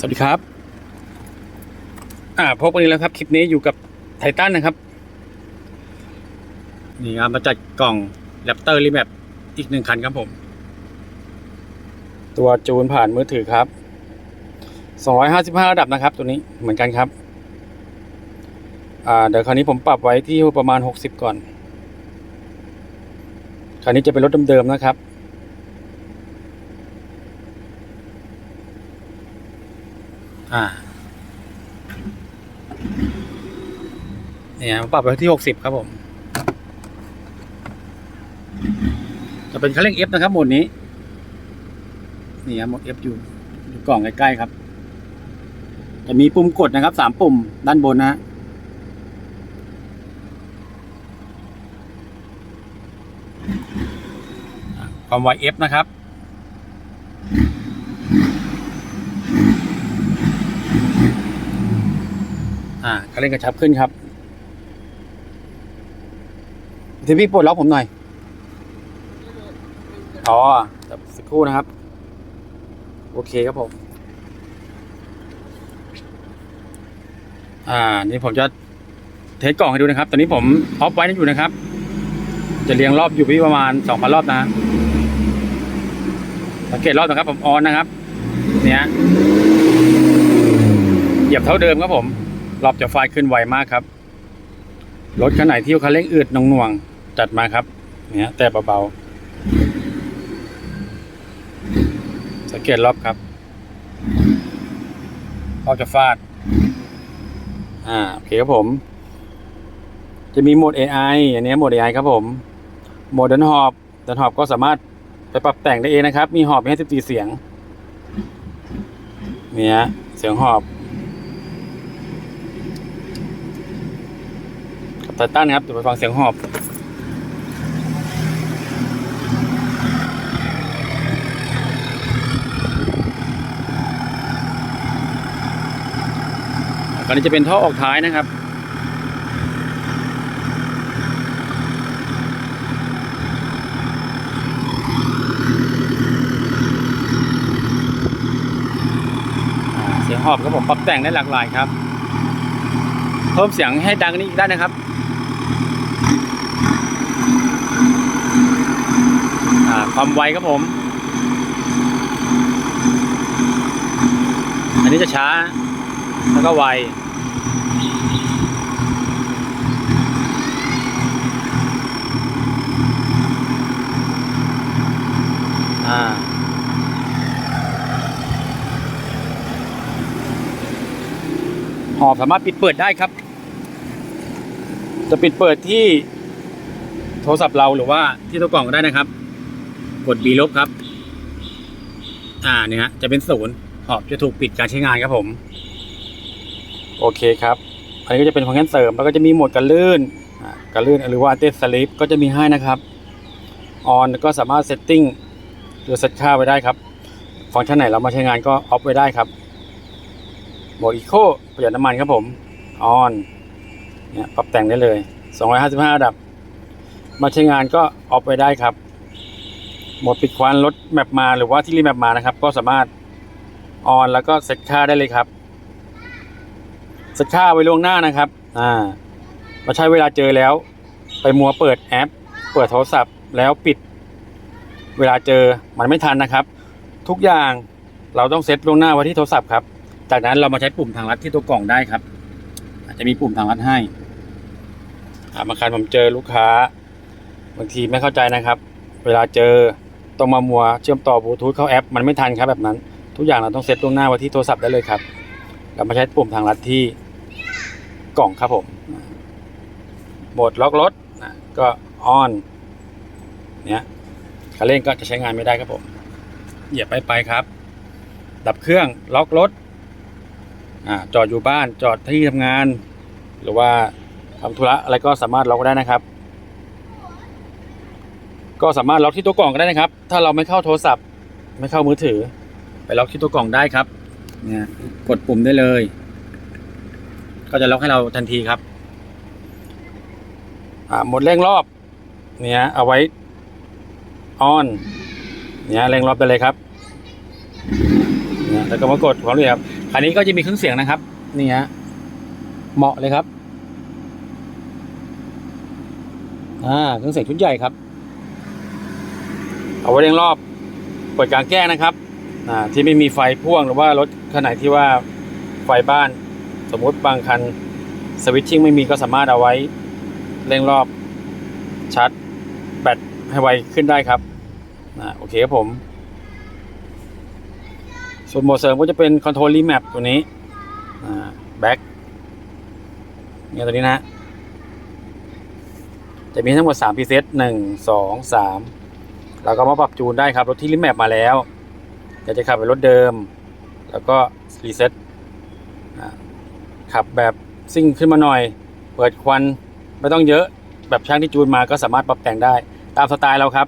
สวัสดีครับ อ่าพบกันอีกแล้วครับ คลิปนี้อยู่กับไททันนะครับ นี่ครับมาจัดกล่องแรปเตอร์รีแมปอีกหนึ่งคันครับผม ตัวจูนผ่านมือถือครับ 255 ระดับนะครับ ตัวนี้เหมือนกันครับ อ่า เดี๋ยวคราวนี้ผมปรับไว้ที่ประมาณ 60 ก่อน คราวนี้จะเป็นรถเดิมๆนะครับ อ่าเนี่ยปรับไปที่หกสิบครับผม จะเป็นคันเร่ง F นะครับหมดนี้ นี่ครับหมด F อยู่อยู่กล่องใกล้ๆครับ จะมีปุ่มกดนะครับสามปุ่มด้านบนนะความไว F นะครับ อ่าคันเร่งกระชับขึ้นครับทีพี่ปลดล็อกผมหน่อย อ๋อสักครู่นะครับ โอเคครับผม อ่า นี่ผมจะเทสกล่องให้ดูนะครับ ตอนนี้ผมออฟไว้นั่นอยู่นะครับ จะเรียงรอบอยู่ที่ประมาณสองพันรอบนะ สังเกตรอบนะครับ ผมออนนะครับ เนี่ย เหยียบเท่าเดิมครับผม รอบจะไฟขึ้นไวมากครับ รถคันไหนที่คันเร่งอืดหน่วงจัดมาครับ เนี่ยแต่เบาๆสังเกตรอบครับรอบจะฟาด อ่าโอเคครับผม จะมีโหมด AI อันนี้โหมด AI ครับผม โหมดเดินหอบเดินหอบก็สามารถไปปรับแต่งได้เองนะครับ มีหอบมีให้14เสียง เนี่ยเสียงหอบ กับไททันครับเดี๋ยวไปฟังเสียงหอบอันนี้จะเป็นท่อออกท้ายนะครับเสียงหอบครับผมปรับแต่งได้หลากหลายครับ เพิ่มเสียงให้ดังนี้ได้นะครับ อ่า ความไวครับผม อันนี้จะช้า แล้วก็ไวอ่าหอบสามารถปิดเปิดได้ครับ จะปิดเปิดที่โทรศัพท์เราหรือว่าที่ตัวกล่องก็ได้นะครับ กด B ลบครับ อ่าเนี่ยฮะจะเป็นศูนย์หอบจะถูกปิดการใช้งานครับผม โอเคครับ อันนี้ก็จะเป็นฟังก์ชันเสริม แล้วก็จะมีโหมดกันลื่นอ่ากันลื่นหรือว่าเตสลิปก็จะมีให้นะครับออนก็สามารถเซตติ้งหรือเซตค่าไว้ได้ครับ ฟังก์ชันไหนเรามาใช้งานก็ออฟไว้ได้ครับโหมดอีโคประหยัดน้ำมันครับผมออนเนี่ยปรับแต่งได้เลย 255ระดับ มาใช้งานก็ออฟไว้ได้ครับ โหมดปิดควันลดแมปมาหรือว่าที่รีแมปมานะครับ ก็สามารถออนแล้วก็เซตค่าได้เลยครับเซตค่าไว้ล่วงหน้านะครับอ่ามาใช้เวลาเจอแล้ว ไปมัวเปิดแอป เปิดโทรศัพท์ แล้วปิด เวลาเจอมันไม่ทันนะครับ ทุกอย่างเราต้องเซตล่วงหน้าไว้ที่โทรศัพท์ครับ จากนั้นเรามาใช้ปุ่มทางลัดที่ตัวกล่องได้ครับ อาจจะมีปุ่มทางลัดให้อ่าบางครั้งผมเจอลูกค้า บางทีไม่เข้าใจนะครับ เวลาเจอ ต้องมามัวเชื่อมต่อบลูทูธเข้าแอปมันไม่ทันครับแบบนั้น ทุกอย่างเราต้องเซตล่วงหน้าไว้ที่โทรศัพท์ได้เลยครับเรามาใช้ปุ่มทางลัดที่กล่องครับผมโหมดล็อกรถนะก็ออนเนี่ยคันเร่งก็จะใช้งานไม่ได้ครับผม เหยียบไปไปครับ ดับเครื่องล็อกรถอ่าจอดอยู่บ้านจอดที่ทำงาน หรือว่าทำธุระอะไรก็สามารถล็อกได้นะครับ ก็สามารถล็อกที่ตัวกล่องก็ได้นะครับ ถ้าเราไม่เข้าโทรศัพท์ ไม่เข้ามือถือ ไปล็อกที่ตัวกล่องได้ครับ เนี่ยกดปุ่มได้เลย ก็จะล็อกให้เราทันทีครับอ่าหมดเร่งรอบ เนี่ยเอาไว้ออน เนี่ยเร่งรอบไปเลยครับเนี่ยแล้วก็มากดพร้อมเลยครับคันนี้ก็จะมีเครื่องเสียงนะครับ นี่ฮะเหมาะเลยครับ อ่าเครื่องเสียงชุดใหญ่ครับ เอาไว้เร่งรอบเปิดกลางแก้งนะครับที่ไม่มีไฟพ่วงหรือว่ารถขนาดที่ว่าไฟบ้าน สมมุติบางคันสวิตชิ่งไม่มีก็สามารถเอาไว้เร่งรอบชาร์จแบตให้ไวขึ้นได้ครับอโอเคครับผม ส่วนโหมดเสริมก็จะเป็นคอนโทรลรีแมปตัวนี้แบ็คเนี่ยตัวนี้นะ จะมีทั้งหมด3 preset 1 2 3 เราก็มาปรับจูนได้ครับ รถที่รีแมปมาแล้วอยากจะขับเป็นรถเดิม แล้วก็รีเซ็ตขับแบบซิ่งขึ้นมาหน่อย เปิดควันไม่ต้องเยอะแบบช่างที่จูนมาก็สามารถปรับแต่งได้ ตามสไตล์เราครับ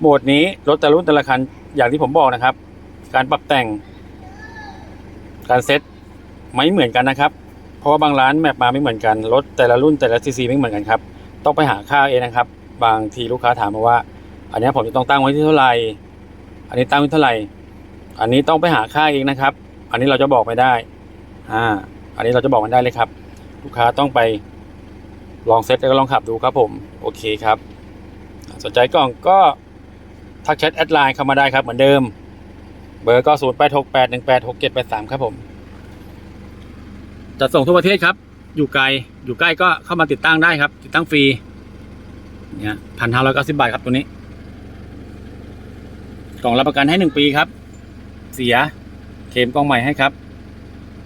โหมดนี้รถแต่รุ่นแต่ละคันอย่างที่ผมบอกนะครับ การปรับแต่ง การเซ็ตไม่เหมือนกันนะครับ เพราะว่าบางร้านแมปมาไม่เหมือนกันรถแต่ละรุ่นแต่ละซีซีไม่เหมือนกันครับต้องไปหาค่าเองนะครับ บางทีลูกค้าถามมาว่า อันนี้ผมจะต้องตั้งไว้ที่เท่าไหร่ อันนี้ตั้งไว้เท่าไหร่ อันนี้ต้องไปหาค่าเองนะครับ อันนี้เราจะบอกไม่ได้ อ่า อันนี้เราจะบอกมันได้เลยครับ ลูกค้าต้องไปลองเซ็ตแล้วก็ลองขับดูครับผม โอเคครับ สนใจกล่องก็ทักแชทแอดไลน์เข้ามาได้ครับเหมือนเดิม เบอร์ก็ศูนย์แปดหกแปดหนึ่งแปดหกเจ็ดแปดสามครับผมจะส่งทั่วประเทศครับ อยู่ไกล อยู่ใกล้ก็เข้ามาติดตั้งได้ครับ ติดตั้งฟรี เนี่ยพันห้าร้อยเก้าสิบบาทครับตัวนี้ กล่องรับประกันให้หนึ่งปีครับ เสียเคลมกล้องใหม่ให้ครับ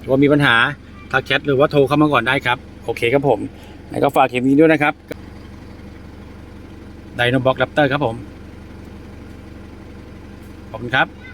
ว่ามีปัญหาทักแชทหรือว่าโทรเข้ามาก่อนได้ครับ โอเคครับผมแล้วก็ฝากเคลมนี้ด้วยนะครับไดโนบ็อกแรปเตอร์ครับผม ขอบคุณครับ